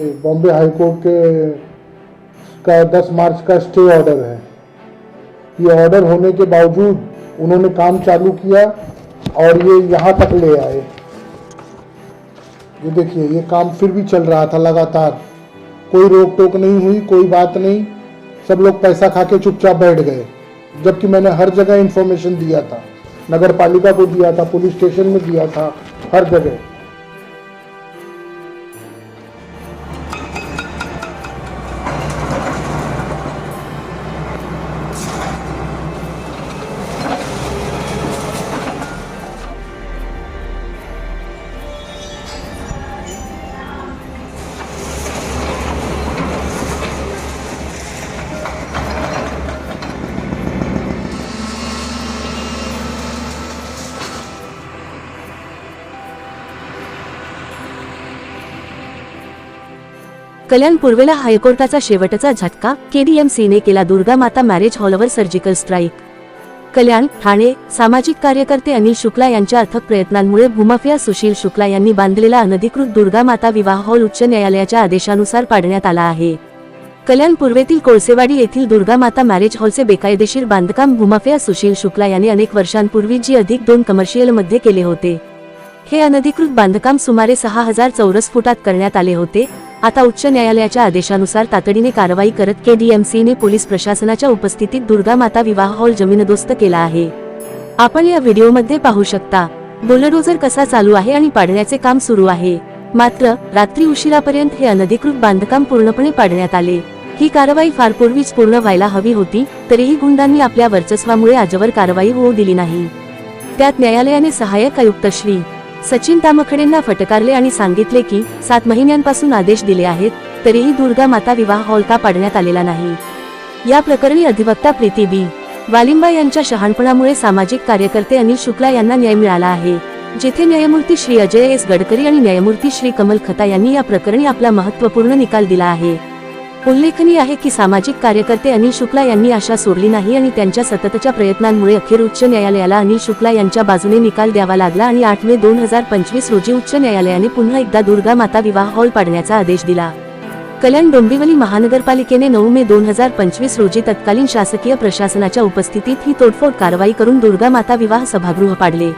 बॉम्बे हाई court के का 10 मार्च का stay order है। ये ऑर्डर होने के बावजूद उन्होंने काम चालू किया और ये यहाँ तक ले आए। ये देखिए, ये काम फिर भी चल रहा था लगातार। कोई रोक टोक नहीं हुई, कोई बात नहीं। सब लोग पैसा खा के चुपचाप बैठ गए, जबकि मैंने हर जगह इंफॉर्मेशन दिया था। नगर पालिका को दिया था पुलिस स्टेशन में दिया था, हर जगह। कल्याण पूर्वेला हायकोर्टाचा शेवटचा झटका केडीएमसीने केला दुर्गा माता मॅरेज हॉलवर सर्जिकल स्ट्राईक कल्याण ठाणे सामाजिक कार्यकर्ते अनिल शुक्ला यांच्या अथक प्रयत्नांमुळे भूमाफिया सुशील शुक्ला यांनी बांधलेला अनधिकृत दुर्गा माता विवाह हॉल उच्च न्यायालयाच्या आदेशानुसार पाडण्यात आला आहे. कल्याण पूर्वेतील कोळसेवाडी येथील दुर्गा माता मॅरेज हॉलचे बेकायदेशीर बांधकाम भूमाफिया सुशील शुक्ला यांनी अनेक वर्षांपूर्वी जी अधिक दोन कमर्शियलमध्ये केले होते. हे अनधिकृत बांधकाम सुमारे सहा हजार चौरस फुटात करण्यात आले होते. आता उच्च न्यायालयाच्या आदेशानुसार तातडीने कारवाई करत केडीएमसीने पोलीस प्रशासनाच्या उपस्थितीत दुर्गा माता विवाह हॉल जमीनदोस्त केला आहे. आपण या व्हिडिओमध्ये पाहू शकता बुलडोजर कसा चालू आहे आणि पाडण्याचे काम सुरू आहे. मात्र रात्री उशिरापर्यंत हे अनधिकृत बांधकाम पूर्णपणे पाडण्यात आले. ही कारवाई फार पूर्वीच पूर्ण व्हायला हवी होती तरीही गुंडांनी आपल्या वर्चस्वामुळे आजवर कारवाई होऊ दिली नाही. त्यात न्यायालयाने सहाय्यक आयुक्त श्री सचिन तामखडेंना फटकारले आणि सांगितले की सात महिन्यांपासून आदेश दिले आहेत तरीही दुर्गा माता विवाह हॉल का पाडण्यात आलेला नाही. या प्रकरणी अधिवक्ता प्रीती बी. वालिंबा यांच्या शहाणपणामुळे सामाजिक कार्यकर्ते अनिल शुक्ला यांना न्याय मिळाला आहे जेथे न्यायमूर्ती श्री अजय एस गडकरी आणि न्यायमूर्ती श्री कमल खता यांनी या प्रकरणी आपला महत्त्वपूर्ण निकाल दिला आहे. उल्लेखनीय आहे की सामाजिक कार्यकर्ते अनिल शुक्ला यांनी आशा सोडली नाही आणि त्यांच्या सततच्या प्रयत्नांमुळे अखेर उच्च न्यायालयाला अनिल शुक्ला यांच्या बाजूने निकाल द्यावा लागला आणि आठ मे दोन हजार पंचवीस रोजी उच्च न्यायालयाने पुन्हा एकदा दुर्गा माता विवाह हॉल पाडण्याचा आदेश दिला. कल्याण डोंबिवली महानगरपालिकेने नऊ मे दोन हजार पंचवीस रोजी तत्कालीन शासकीय प्रशासनाच्या उपस्थितीत ही तोडफोड कारवाई करून दुर्गा माता विवाह सभागृह पाडले.